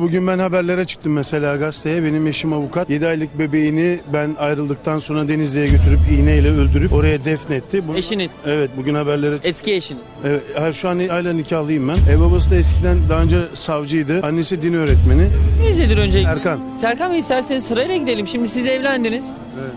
Bugün ben haberlere çıktım mesela gazeteye. Benim eşim avukat. 7 aylık bebeğini ben ayrıldıktan sonra Denizli'ye götürüp iğneyle öldürüp oraya defnetti. Bunu- Eşiniz, Evet bugün haberlere eski eşiniz. Evet, her şu an hala nikahlıyım ben. Ev babası da eskiden daha önce savcıydı. Annesi din öğretmeni. Nedir öncelikle? Erkan. Serkan Bey isterseniz sırayla gidelim. Şimdi siz evlendiniz.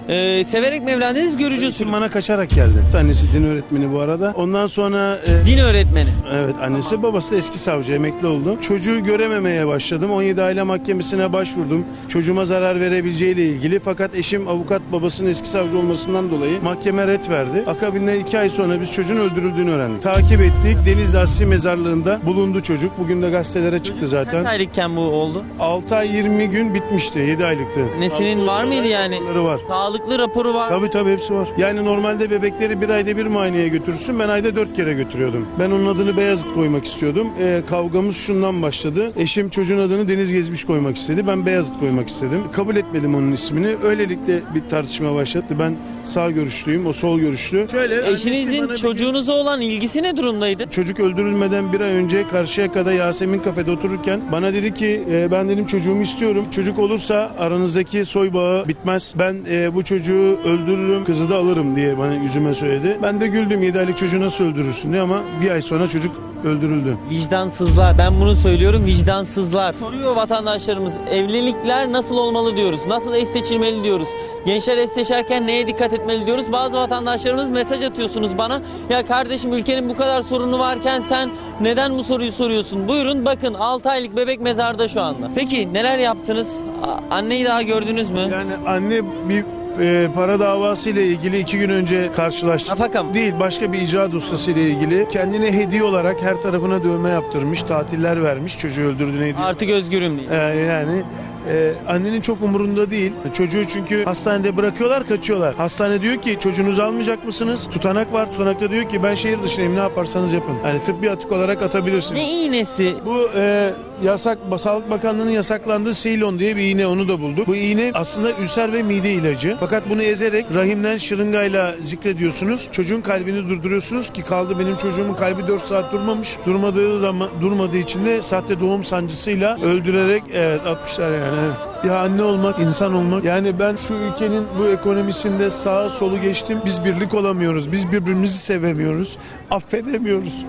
Ee, severek mi evlendiniz, görücü usulü? Bana kaçarak geldi. Annesi din öğretmeni bu arada. Ondan sonra e, Din öğretmeni. Evet annesi babası da eski savcı emekli oldu. Çocuğu görememeye başladım. 17 aile mahkemesine başvurdum. Çocuğuma zarar verebileceğiyle ilgili. Fakat eşim avukat babasının eski savcı olmasından dolayı mahkeme ret verdi. Akabinde 2 ay sonra biz çocuğun öldürüldüğünü öğrendik. Takip ettik. Denizli Asli Mezarlığı'nda bulundu çocuk. Bugün de gazetelere çıktı Kaç zaten. aylıkken bu oldu? 6 ay 20 gün bitmişti. 7 aylıktı. Nesinin var mıydı yani? Raporları var. Sağlıklı raporu var. Tabii tabii hepsi var. Yani normalde bebekleri bir ayda bir muayeneye götürürsün. Ben ayda dört kere götürüyordum. Ben onun adını Beyazıt koymak istiyordum. Ee, kavgamız şundan başladı. Eşim çocuğun adını Deniz Gezmiş koymak istedi. Ben Beyazıt koymak istedim. Kabul etmedim onun ismini. Öylelikle bir tartışma başlattı. Ben sağ görüşlüyüm, o sol görüşlü. Şöyle Eşinizin çocuğunuza olan ilgisi ne durumdaydı? Çocuk öldürülmeden bir ay önce Karşıyaka'da Yasemin kafede otururken bana dedi ki e, ben dedim çocuğumu istiyorum. Çocuk olursa aranızdaki soy bağı bitmez. Ben e, bu çocuğu öldürürüm kızı da alırım diye bana yüzüme söyledi. Ben de güldüm 7 aylık çocuğu nasıl öldürürsün diye ama bir ay sonra çocuk öldürüldü. Vicdansızlar. Ben bunu söylüyorum vicdansızlar. Soruyor vatandaşlarımız evlilikler nasıl olmalı diyoruz. Nasıl eş seçilmeli diyoruz. Gençler eş seçerken neye dikkat etmeli diyoruz. Bazı vatandaşlarımız mesaj atıyorsunuz bana. Ya kardeşim ülkenin bu kadar sorunu varken sen neden bu soruyu soruyorsun? Buyurun bakın 6 aylık bebek mezarda şu anda. Peki neler yaptınız? A- Anneyi daha gördünüz mü? Yani anne bir e, para davası ile ilgili iki gün önce karşılaştık. Nafaka mı? Değil başka bir icra dosyası ile ilgili kendine hediye olarak her tarafına dövme yaptırmış, tatiller vermiş çocuğu öldürdüğüne hediye. Artık özgürüm diye. Ee, yani e, annenin çok umurunda değil. Çocuğu çünkü hastanede bırakıyorlar kaçıyorlar. Hastane diyor ki çocuğunuzu almayacak mısınız? Tutanak var. Tutanakta diyor ki ben şehir dışındayım ne yaparsanız yapın. Hani tıbbi atık olarak atabilirsiniz. Ne iğnesi? Bu e, yasak Sağlık Bakanlığı'nın yasaklandığı Ceylon diye bir iğne onu da bulduk. Bu iğne aslında ülser ve mide ilacı. Fakat bunu ezerek rahimden şırıngayla zikrediyorsunuz. Çocuğun kalbini durduruyorsunuz ki kaldı benim çocuğumun kalbi 4 saat durmamış. Durmadığı zaman durmadığı için de sahte doğum sancısıyla öldürerek evet atmışlar yani. evet. Ya anne olmak, insan olmak. Yani ben şu ülkenin bu ekonomisinde sağa solu geçtim. Biz birlik olamıyoruz. Biz birbirimizi sevemiyoruz. Affedemiyoruz.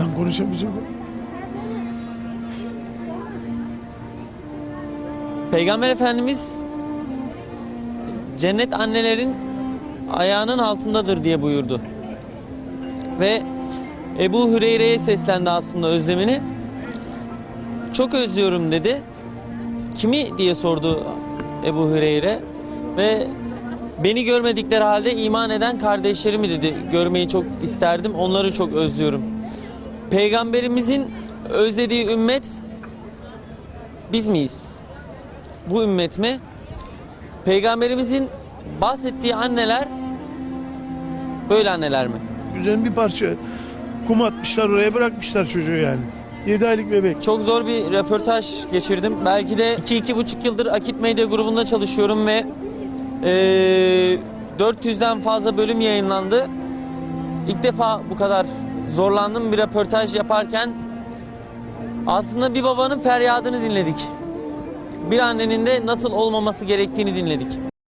Ben konuşamayacağım. Peygamber Efendimiz cennet annelerin ayağının altındadır diye buyurdu. Ve Ebu Hüreyre'ye seslendi aslında özlemini. Çok özlüyorum dedi. Kimi diye sordu Ebu Hüreyre ve beni görmedikleri halde iman eden kardeşlerimi dedi. Görmeyi çok isterdim. Onları çok özlüyorum. Peygamberimizin özlediği ümmet biz miyiz? bu ümmet mi? Peygamberimizin bahsettiği anneler böyle anneler mi? Üzerine bir parça kum atmışlar oraya bırakmışlar çocuğu yani. 7 aylık bebek. Çok zor bir röportaj geçirdim. Belki de 2-2,5 yıldır Akit Medya grubunda çalışıyorum ve eee 400'den fazla bölüm yayınlandı. İlk defa bu kadar zorlandım bir röportaj yaparken. Aslında bir babanın feryadını dinledik. Bir annenin de nasıl olmaması gerektiğini dinledik.